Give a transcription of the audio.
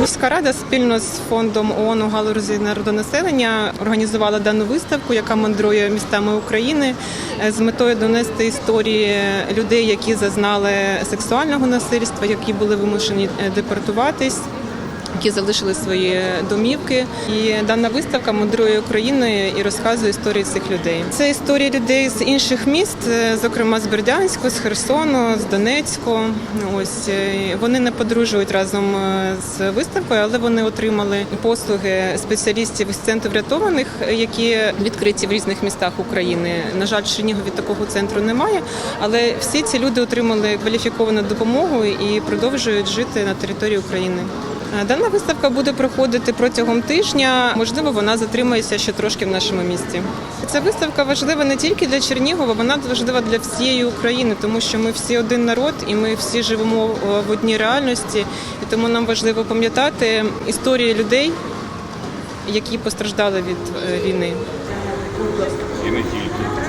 Міська рада спільно з фондом ООН у галузі народонаселення організувала дану виставку, яка мандрує містами України е, з метою донести історії людей, які зазнали сексуального насильства, які були вимушені е, депортуватись. Які залишили свої домівки, і дана виставка мандрує Україною і розказує історії цих людей. Це історії людей з інших міст, е, зокрема з Бердянську, з Херсону, з Донецьку. Ось е, вони не подружують разом е, з виставкою, але вони отримали послуги спеціалістів із центру врятованих, які відкриті в різних містах України. На жаль, в Чернігові такого центру немає, але всі ці люди отримали кваліфіковану допомогу і продовжують жити на території України. Е, Дана виставка буде проходити протягом тижня. Можливо, вона затримається ще трошки в нашому місті. Ця виставка важлива не тільки для Чернігова, вона важлива для всієї України, тому що ми всі один народ і ми всі живемо е, в одній реальності. І тому нам важливо пам'ятати історії людей, які постраждали від е, війни. І не тільки.